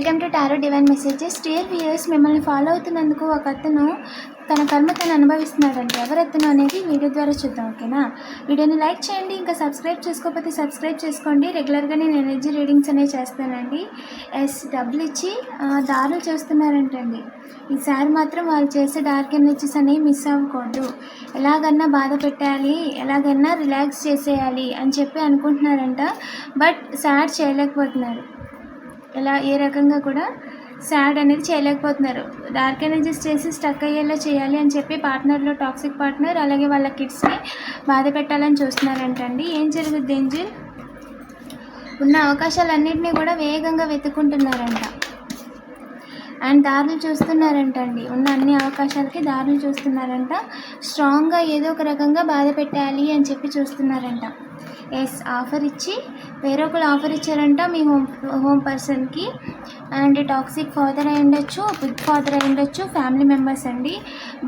Welcome to tarot divine messages stair viewers మిమ్మల్ని follow అవుతున్నందుకు ఒక అతను తన కర్మ తను అనుభవిస్తున్నాడంటే. ఎవరతను అనేది వీడియో ద్వారా చూద్దాం ఓకేనా వీడియోని లైక్ చేయండి ఇంకా సబ్స్క్రైబ్ చేసుకోకపోతే సబ్స్క్రైబ్ చేసుకోండి. రెగ్యులర్గా నేను ఎనర్జీ రీడింగ్స్ అనేవి చేస్తానండి. ఎస్ డబ్బులు ఇచ్చి దారులు చేస్తున్నారంటండి. ఈసారి మాత్రం వాళ్ళు చేసే డార్క్ ఎనర్జీస్ అనేవి మిస్ అవ్వకూడదు. ఎలాగన్నా బాధ పెట్టాలి ఎలాగన్నా రిలాక్స్ చేసేయాలి అని చెప్పి అనుకుంటున్నారంట. బట్ సాడ్ చేయలేకపోతున్నారు. ఎలా ఏ రకంగా కూడా సాడ్ అనేది చేయలేకపోతున్నారు. డార్క్ ఎనర్జీస్ చేసి స్టక్ అయ్యేలా చేయాలి అని చెప్పి పార్ట్నర్లో టాక్సిక్ పార్ట్నర్ అలాగే వాళ్ళ కిడ్స్ని బాధ పెట్టాలని చూస్తున్నారంటండి. ఏం జరుగుద్ది ఏంజిల్? ఉన్న అవకాశాలన్నింటినీ కూడా వేగంగా వెతుక్కుంటున్నారంట. అండ్ దారులు చూస్తున్నారంటండి. ఉన్న అన్ని అవకాశాలకి దారులు చూస్తున్నారంట. స్ట్రాంగ్గా ఏదో ఒక రకంగా బాధ పెట్టాలి అని చెప్పి చూస్తున్నారంట. ఎస్ ఆఫర్ ఇచ్చి వేరే ఆఫర్ ఇచ్చారంట మీ హోమ్ హోమ్ పర్సన్కి అండ్ టాక్సిక్ ఫాదర్ అయి ఉండొచ్చు బిగ్ ఫాదర్ అయి ఉండొచ్చు ఫ్యామిలీ మెంబర్స్ అండి.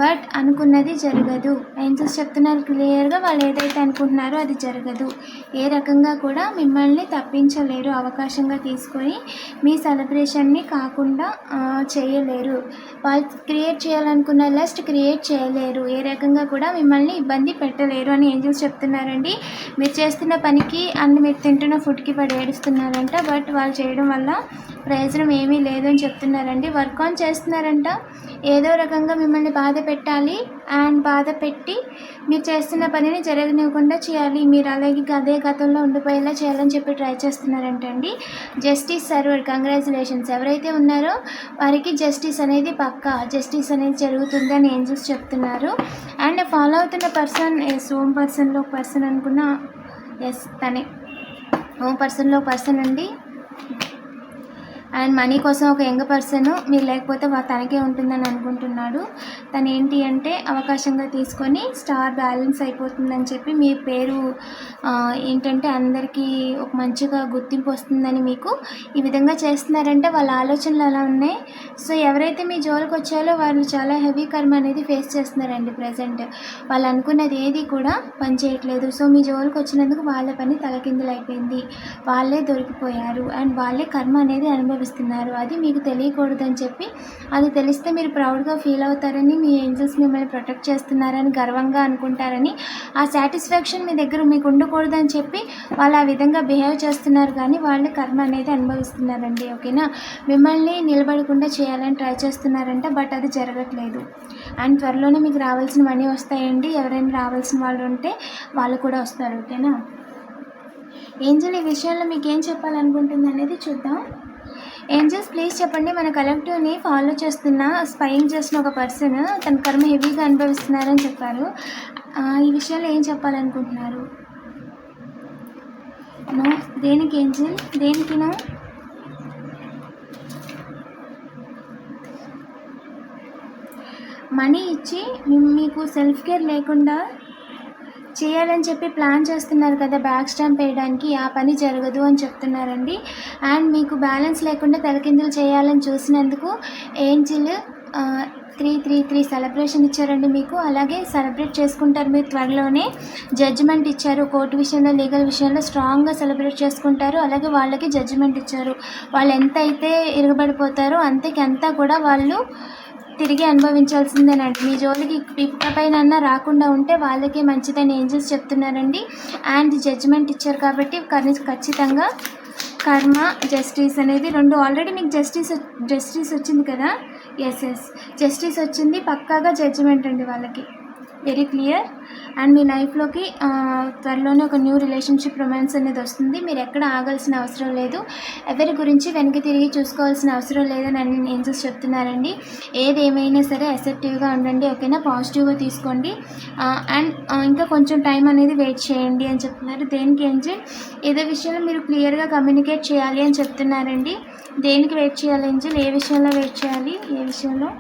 బట్ అనుకున్నది జరగదు. ఏంజల్స్ చెప్తున్నారు క్లియర్గా వాళ్ళు ఏదైతే అనుకుంటున్నారో అది జరగదు. ఏ రకంగా కూడా మిమ్మల్ని తప్పించలేరు అవకాశంగా తీసుకొని మీ సెలబ్రేషన్ని కాకుండా చేయలేరు. వాళ్ళు క్రియేట్ చేయాలనుకున్న లస్ట్ క్రియేట్ చేయలేరు. ఏ రకంగా కూడా మిమ్మల్ని ఇబ్బంది పెట్టలేరు అని ఏంజల్స్ చెప్తున్నారండి. మీరు చేస్తున్న పనికి అన్ని మీరు తింటున్న ఫుడ్కి పడి ఏడుస్తున్నారంట బట్ వాళ్ళు చేయడం వల్ల ప్రయోజనం ఏమీ లేదని చెప్తున్నారండి. వర్క్ ఆన్ చేస్తున్నారంట. ఏదో రకంగా మిమ్మల్ని బాధ పెట్టాలి అండ్ బాధ పెట్టి మీరు చేస్తున్న పనిని జరగనివ్వకుండా చేయాలి. మీరు అలాగే అదే గతంలో ఉండిపోయేలా చేయాలని చెప్పి ట్రై చేస్తున్నారంట అండి జస్టిస్ సర్వర్ కంగ్రాచులేషన్స్. ఎవరైతే ఉన్నారో వారికి జస్టిస్ అనేది పక్కా. జస్టిస్ అనేది జరుగుతుందని ఏంజల్స్ చెప్తున్నారు. అండ్ ఫాలో అవుతున్న పర్సన్ ఎస్ హోమ్ పర్సన్లో పర్సన్ అనుకున్న ఎస్ తనే. హోమ్ పర్సన్లో పర్సన్ అండి. అండ్ మనీ కోసం ఒక యంగ్ పర్సన్ మీరు లేకపోతే తనకే ఉంటుందని అనుకుంటున్నాడు. తను ఏంటి అంటే అవకాశంగా తీసుకొని స్టార్ బ్యాలెన్స్ అయిపోతుందని చెప్పి మీ పేరు ఏంటంటే అందరికీ ఒక మంచిగా గుర్తింపు వస్తుందని మీకు ఈ విధంగా చేస్తున్నారంటే వాళ్ళ ఆలోచనలు అలా ఉన్నాయి. సో ఎవరైతే మీ జోలికి వచ్చారో వాళ్ళు చాలా హెవీ కర్మ అనేది ఫేస్ చేస్తున్నారండి ప్రజెంట్ వాళ్ళు అనుకున్నది ఏది కూడా పనిచేయట్లేదు సో మీ జోలికి వచ్చినందుకు వాళ్ళ పని తలకిందులు అయిపోయింది వాళ్ళే దొరికిపోయారు. అండ్ వాళ్ళే కర్మ అనేది చూపిస్తున్నారు అది మీకు తెలియకూడదని చెప్పి అది తెలిస్తే మీరు ప్రౌడ్గా ఫీల్ అవుతారని మీ ఏంజల్స్ మిమ్మల్ని ప్రొటెక్ట్ చేస్తున్నారని గర్వంగా అనుకుంటారని ఆ సాటిస్ఫాక్షన్ మీ దగ్గర మీకు ఉండకూడదని చెప్పి వాళ్ళు ఆ విధంగా బిహేవ్ చేస్తున్నారు. కానీ వాళ్ళు కర్మ అనేది అనుభవిస్తున్నారండి. ఓకేనా? మిమ్మల్ని నిలబడకుండా చేయాలని ట్రై చేస్తున్నారంట బట్ అది జరగట్లేదు. అండ్ త్వరలోనే మీకు రావాల్సిన మనీ వస్తాయండి. ఎవరైనా రావాల్సిన వాళ్ళు ఉంటే వాళ్ళు కూడా వస్తారు. ఓకేనా? ఏంజల్ ఈ విషయంలో మీకు ఏం చెప్పాలనుకుంటుంది అనేది చూద్దాం. ఏంజల్స్ ప్లీజ్ చెప్పండి మన కలెక్టివ్ని ఫాలో చేస్తున్న స్పైయింగ్ చేసిన ఒక పర్సన్ తన కర్మ హెవీగా అనుభవిస్తున్నారని చెప్పారు. ఈ విషయంలో ఏం చెప్పాలనుకుంటున్నారు? నో? దేనికి ఏంజల్? దేనికి నో? మనీ ఇచ్చి మీకు సెల్ఫ్ కేర్ లేకుండా చేయాలని చెప్పి ప్లాన్ చేస్తున్నారు కదా బ్యాక్ స్టాంప్ వేయడానికి ఆ పని జరగదు అని చెప్తున్నారండి. అండ్ మీకు బ్యాలెన్స్ లేకుండా తలకిందులు చేయాలని చూసినందుకు angel three three three celebration ఇచ్చారండి మీకు. అలాగే సెలబ్రేట్ చేసుకుంటారు మీరు త్వరలోనే. జడ్జిమెంట్ ఇచ్చారు కోర్టు విషయంలో లీగల్ విషయంలో స్ట్రాంగ్గా సెలబ్రేట్ చేసుకుంటారు. అలాగే వాళ్ళకి జడ్జిమెంట్ ఇచ్చారు. వాళ్ళు ఎంత అయితే ఇరగబడిపోతారో అంతకంతా కూడా వాళ్ళు తిరిగి అనుభవించాల్సిందేనండి. మీ జోలికి ఇకపైన రాకుండా ఉంటే వాళ్ళకే మంచిదని ఏంజల్స్ చెప్తున్నారండి. అండ్ జడ్జిమెంట్ ఇచ్చారు కాబట్టి కని- ఖచ్చితంగా కర్మ జస్టిస్ అనేది రెండు ఆల్రెడీ మీకు జస్టిస్ జస్టిస్ వచ్చింది కదా? ఎస్ ఎస్ జస్టిస్ వచ్చింది పక్కాగా జడ్జిమెంట్ అండి వాళ్ళకి. వెరీ క్లియర్ అండ్ మీ లైఫ్లోకి త్వరలోనే ఒక న్యూ రిలేషన్షిప్ రొమాన్స్ అనేది వస్తుంది. మీరు ఎక్కడ ఆగాల్సిన అవసరం లేదు. ఎవరి గురించి వెనక్కి తిరిగి చూసుకోవాల్సిన అవసరం లేదని అని నేను చూసి చెప్తున్నారండి. ఏది ఏమైనా సరే అసెప్టివ్గా ఉండండి ఓకేనా? పాజిటివ్గా తీసుకోండి. అండ్ ఇంకా కొంచెం టైం అనేది వెయిట్ చేయండి అని చెప్తున్నారు. దేనికి ఏంటి ఏదో విషయంలో మీరు క్లియర్గా కమ్యూనికేట్ చేయాలి అని చెప్తున్నారండి. దేనికి వెయిట్ చేయాలి ఏంజల్ ఏ విషయంలో వెయిట్ చేయాలి? ఏ విషయంలో?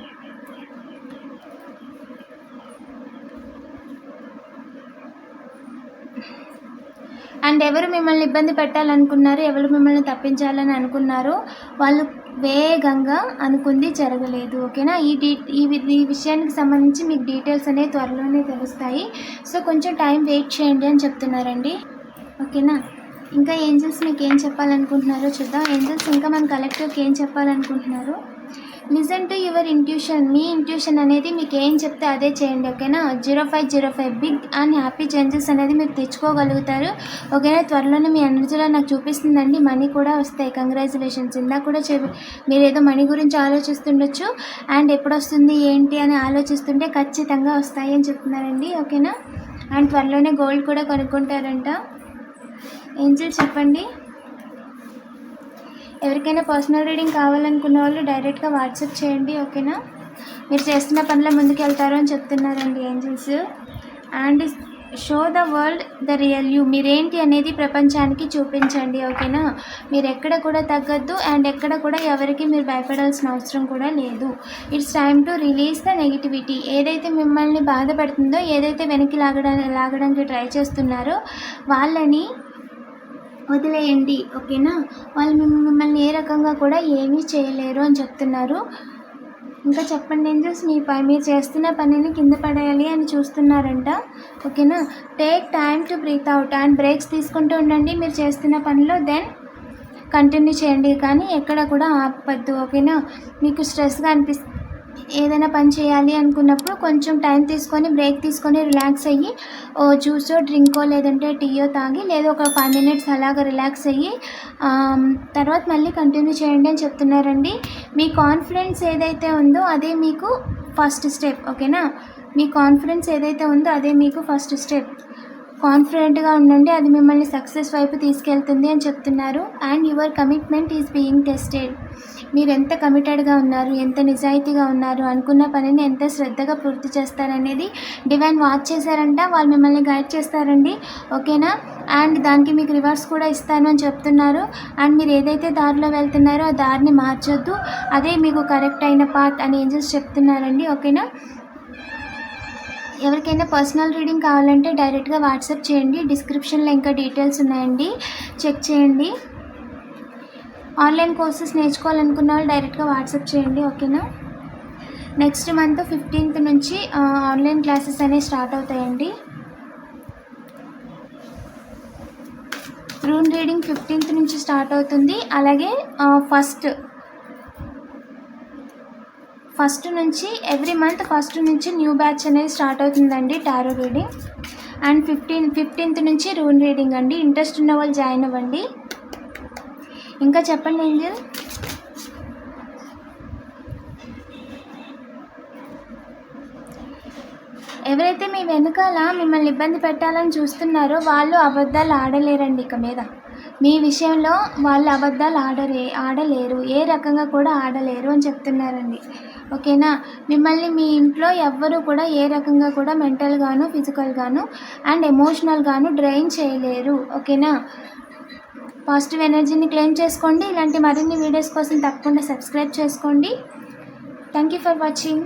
అండ్ ఎవరు మిమ్మల్ని ఇబ్బంది పెట్టాలనుకున్నారు ఎవరు మిమ్మల్ని తప్పించాలని అనుకున్నారో వాళ్ళు వేగంగా అనుకుంది జరగలేదు ఓకేనా ఈ డీ ఈ ఈ విషయానికి సంబంధించి మీకు డీటెయిల్స్ అనేవి త్వరలోనే తెలుస్తాయి. సో కొంచెం టైం వెయిట్ చేయండి అని చెప్తున్నారండి. ఓకేనా ఇంకా ఏంజల్స్ మీకు ఏం చెప్పాలనుకుంటున్నారో చూద్దాం. ఏంజల్స్ ఇంకా మన కలెక్టివ్కి ఏం చెప్పాలనుకుంటున్నారు? లిజన్ టు యువర్ ఇంట్యూషన్ మీ ఇంట్యూషన్ అనేది మీకు ఏం చెప్తే అదే చేయండి ఓకేనా? Zero five zero five big and happy changes అనేది మీరు తెచ్చుకోగలుగుతారు. ఓకేనా? త్వరలోనే మీ ఎనర్జీలో నాకు చూపిస్తుందండి మనీ కూడా వస్తాయి. కంగ్రాచులేషన్స్. ఇందాక కూడా చెప్ మీరు ఏదో మనీ గురించి ఆలోచిస్తుండొచ్చు. అండ్ ఎప్పుడు వస్తుంది ఏంటి అని ఆలోచిస్తుంటే ఖచ్చితంగా వస్తాయి అని చెప్తున్నారండి ఓకేనా? అండ్ త్వరలోనే గోల్డ్ కూడా కొనుక్కుంటారంట. ఏంజిల్ చెప్పండి. ఎవరికైనా పర్సనల్ రీడింగ్ కావాలనుకున్న వాళ్ళు డైరెక్ట్గా వాట్సాప్ చేయండి ఓకేనా? మీరు చేస్తున్న పనిలో ముందుకు వెళ్తారు అని చెప్తున్నారండి angels. And show the world the real you. మీరేంటి అనేది ప్రపంచానికి చూపించండి ఓకేనా? మీరు ఎక్కడ కూడా తగ్గద్దు అండ్ ఎక్కడ కూడా ఎవరికి మీరు భయపడాల్సిన అవసరం కూడా లేదు. It's time to release the negativity. ఏదైతే మిమ్మల్ని బాధపడుతుందో ఏదైతే వెనక్కి లాగడానికి లాగడానికి ట్రై చేస్తున్నారో వాళ్ళని వదిలేయండి ఓకేనా? వాళ్ళు మిమ్మల్ని ఏ రకంగా కూడా ఏమీ చేయలేరు అని చెప్తున్నారు. ఇంకా చెప్పండి ఏంజల్స్ మీ పని మీరు చేస్తున్న పనిని కింద పడేయాలి అని చూస్తున్నారంట ఓకేనా? Take time to breathe out and breaks తీసుకుంటూ ఉండండి మీరు చేస్తున్న పనిలో దెన్ కంటిన్యూ చేయండి. కానీ ఎక్కడ కూడా ఆపద్దు ఓకేనా? మీకు స్ట్రెస్గా అనిపిస్తుంది ఏదైనా పని చేయాలి అనుకున్నప్పుడు కొంచెం టైం తీసుకొని బ్రేక్ తీసుకొని రిలాక్స్ అయ్యి ఓ జ్యూసో డ్రింకో లేదంటే టీయో తాగి లేదా ఒక ఫైవ్ మినిట్స్ అలాగ రిలాక్స్ అయ్యి తర్వాత మళ్ళీ కంటిన్యూ చేయండి అని చెప్తున్నారండి. మీ కాన్ఫిడెన్స్ ఏదైతే ఉందో అదే మీకు ఫస్ట్ స్టెప్ ఓకేనా? మీ కాన్ఫిడెన్స్ ఏదైతే ఉందో అదే మీకు ఫస్ట్ స్టెప్. కాన్ఫిడెంట్గా ఉండండి అది మిమ్మల్ని సక్సెస్ వైపు తీసుకెళ్తుంది అని చెప్తున్నారు. And your commitment is being tested మీరు ఎంత కమిటెడ్గా ఉన్నారు ఎంత నిజాయితీగా ఉన్నారు అనుకున్న పనిని ఎంత శ్రద్ధగా పూర్తి చేస్తారనేది డివైన్ వాచ్ చేశారంట. వాళ్ళు మిమ్మల్ని గైడ్ చేస్తారండి. ఓకేనా అండ్ దానికి మీకు రివర్స్ కూడా ఇస్తాను అని చెప్తున్నారు. అండ్ మీరు ఏదైతే దారిలో వెళ్తున్నారో ఆ దారిని మార్చొద్దు. అదే మీకు కరెక్ట్ అయిన పాత్ అని ఏంజల్స్ చెప్తున్నారండి. ఓకేనా ఎవరికైనా పర్సనల్ రీడింగ్ కావాలంటే డైరెక్ట్గా వాట్సాప్ చేయండి. డిస్క్రిప్షన్లో ఇంకా డీటెయిల్స్ ఉన్నాయండి. చెక్ చేయండి. ఆన్లైన్ కోర్సెస్ నేర్చుకోవాలనుకున్న వాళ్ళు డైరెక్ట్గా వాట్సాప్ చేయండి. ఓకేనా నెక్స్ట్ మంత్ ఫిఫ్టీన్త్ నుంచి ఆన్లైన్ క్లాసెస్ అనేవి స్టార్ట్ అవుతాయండి. రూమ్ రీడింగ్ ఫిఫ్టీన్త్ నుంచి స్టార్ట్ అవుతుంది. అలాగే ఫస్ట్ ఫస్ట్ నుంచి ఎవ్రీ మంత్ ఫస్ట్ నుంచి న్యూ బ్యాచ్ అనేది స్టార్ట్ అవుతుందండి tarot reading. And fifteen fifteenth నుంచి రూన్ రీడింగ్ అండి. ఇంట్రెస్ట్ ఉన్న వాళ్ళు జాయిన్ అవ్వండి. ఇంకా చెప్పండి ఏంజల్? ఎవరైతే మీ వెనుకాల మిమ్మల్ని ఇబ్బంది పెట్టాలని చూస్తున్నారో వాళ్ళు అబద్ధాలు ఆడలేరండి ఇక మీద. మీ విషయంలో వాళ్ళు అబద్ధాలు ఆడలే ఆడలేరు. ఏ రకంగా కూడా ఆడలేరు అని చెప్తున్నారండి. ఓకేనా? మిమ్మల్ని మీ ఇంట్లో ఎవ్వరూ కూడా ఏ రకంగా కూడా మెంటల్గాను ఫిజికల్గాను అండ్ ఎమోషనల్గాను డ్రైన్ చేయలేరు. ఓకేనా? పాజిటివ్ ఎనర్జీని క్లెయిమ్ చేసుకోండి. ఇలాంటి మరిన్ని వీడియోస్ కోసం తప్పకుండా సబ్స్క్రైబ్ చేసుకోండి. Thank you for watching.